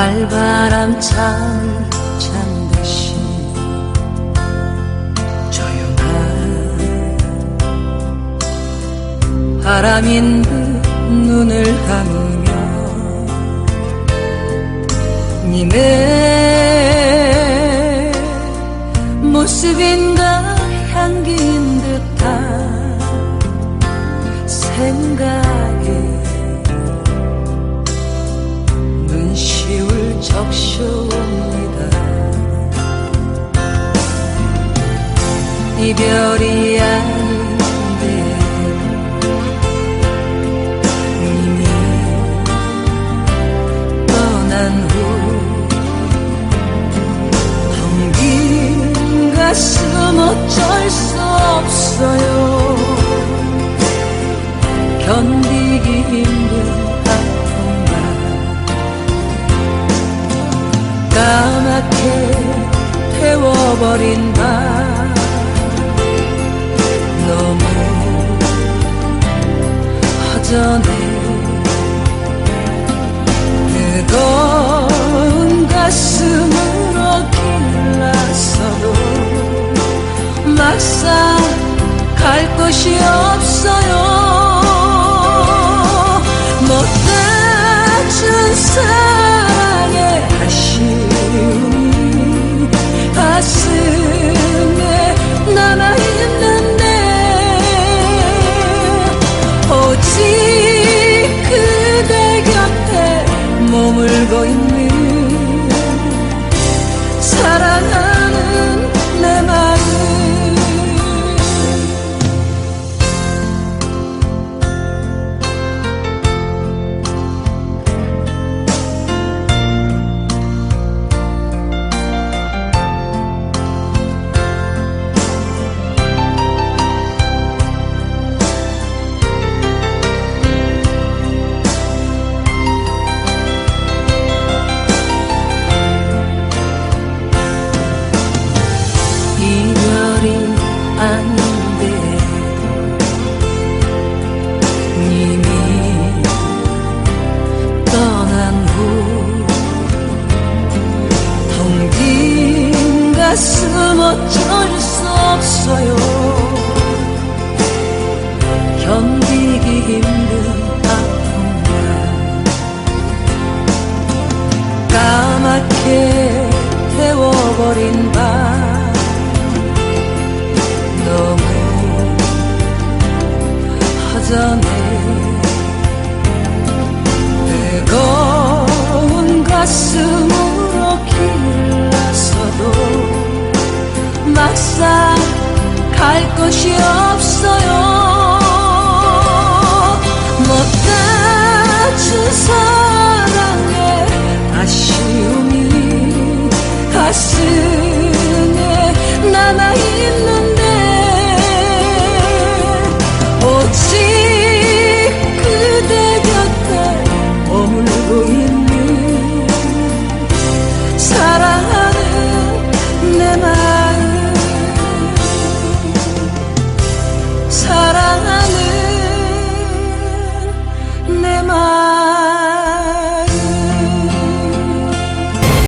가을바람 잠을 잔 듯이 조용한 바람인 듯 눈을 감으며 님의 모습인가 향기인 듯한 생각 이별이 아닌데. 이미 떠난 후 텅빈 가슴 어쩔 수 없어요. 견디기 힘든 아픔만 까맣게 태워버린 밤 갈 곳이 없어요. 못해준 사랑 없어요. 견디기 힘든 아픔만 까맣게 태워버린 밤 너무 허전해. 뜨거운 가슴으로 길러서도 막상 갈 곳이 없어요